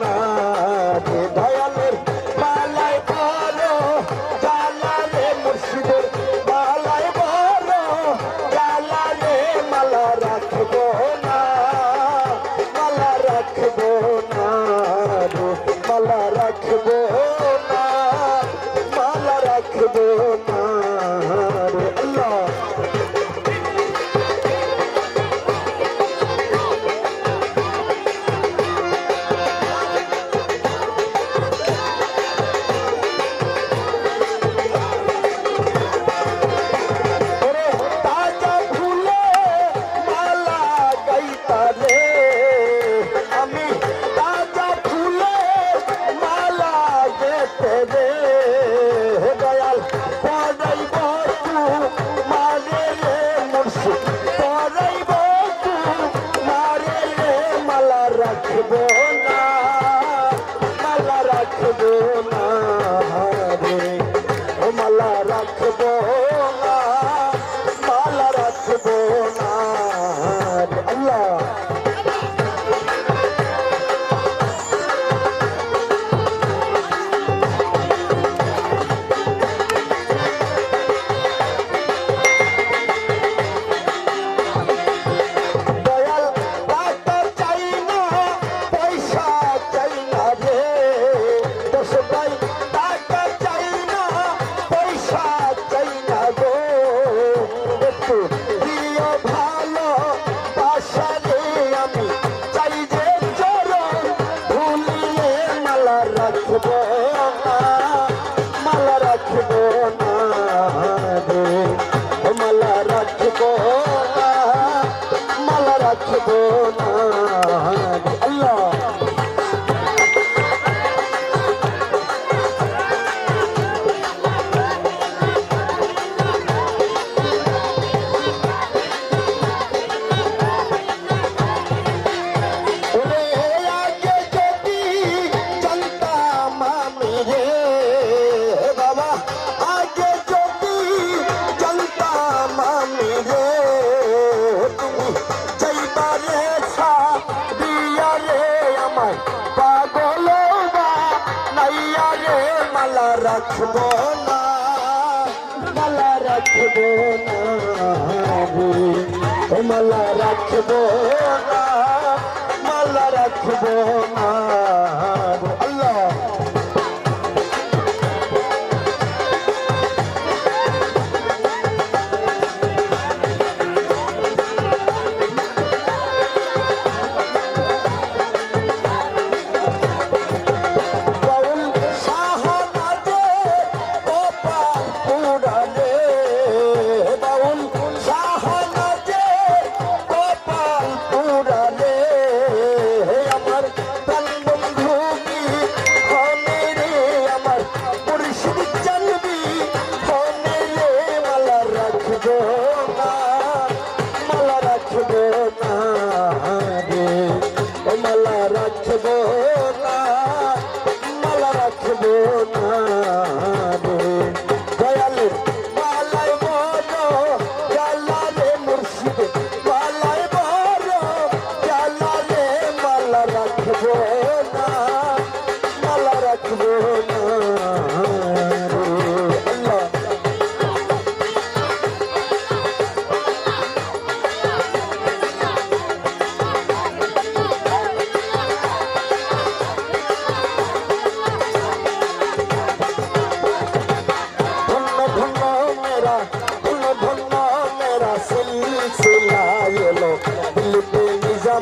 না Goodbye. রাখব না মালা রাখব না ও মালা রাখব না মালা রাখব না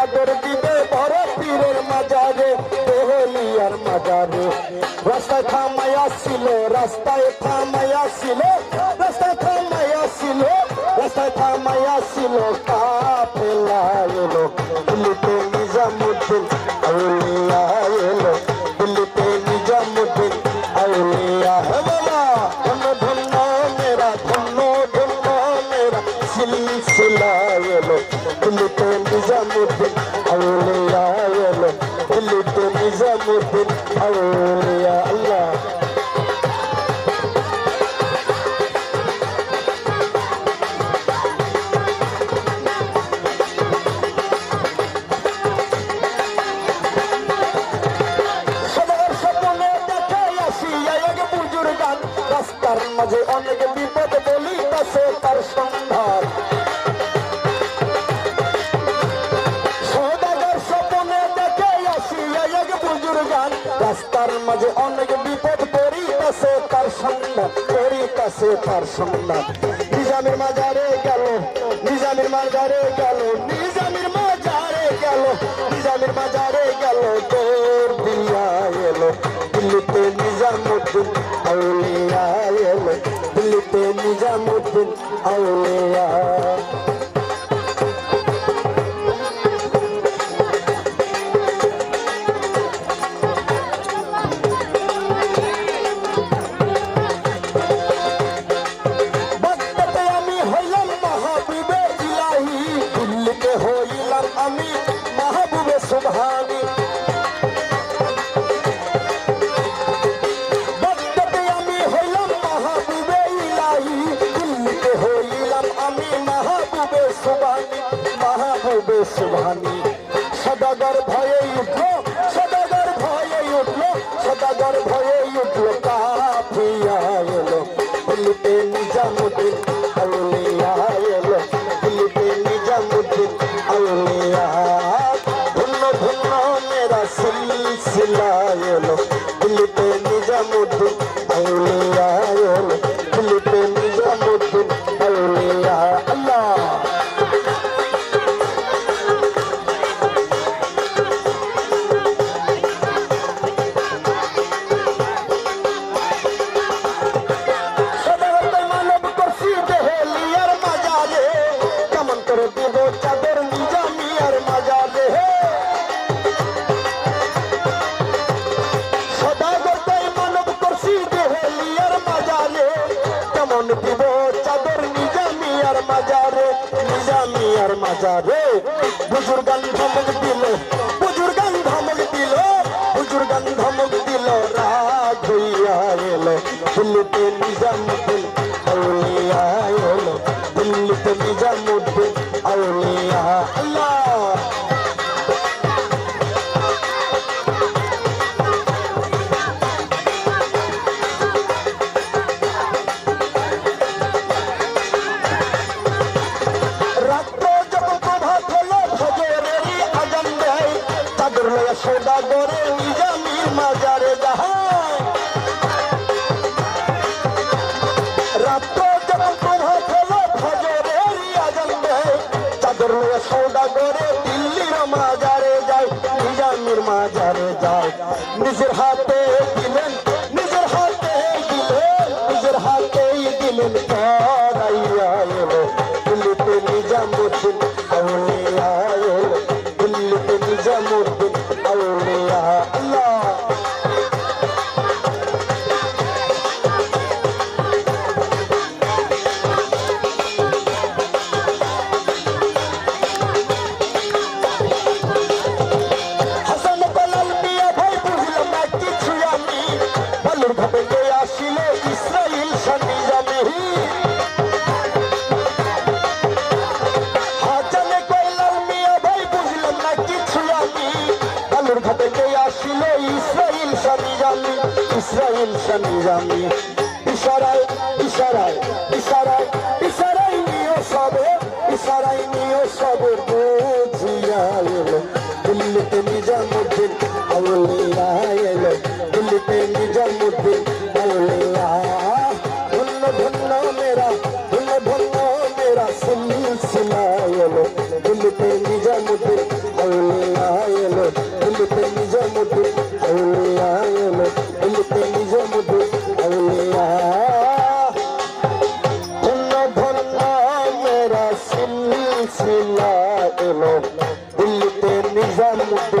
চাদর দিবে বড় পীরের মাজারে দেহলিয়ার মাজারে। রাস্তায় থামায়া ছিল রাস্তায় থামায়া ছিল রাস্তায় থামায়া ছিল রাস্তায় থামায়া ছিল কাফেলা এলো। কিন্তু নিজামুদ্দিন আউলিয়া এক বুজুর্গান রাস্তার মাঝে অনেক বিপদ করিতাছে তার সন্ধান করিতাছে তার সন্ধান নিজামের মাজারে গেল, নিজামের মাজারে গেল, নিজামের মাজারে গেল, নিজামের মাজারে গেল, তোর দিয়া এলো, দিল্লিতে নিজামুদ্দিন আউলিয়া এলো, দিল্লিতে নিজামুদ্দিন আউলিয়া। হইলাম আমি মাহবুবে সুবহানি। সুবহানি মাহবুবে সুবহানি। মাজারে। বুজুর্গান ধমক দিল। সৌদা করে নিজামির মাজারে যাহায় রাত্র যখন প্রভাত হলো ফজরেরই আজান দেয়। তাদের লয়া সৌদা করে দিল্লির মাজারে যায় আসিল জানি ইসরাইল শান্তি জানি ইশারায় ইশারায় ইশারায় ইশারায় নিও সবে, ইশারায় নিও সবে বুঝিয়া এলো। দিল্লিতে নিজামুদ্দিন আউলিয়া এলো। দিল্লিতে নিজামুদ্দিন আউলিয়া ধন্য ধন্য দিল্লিতে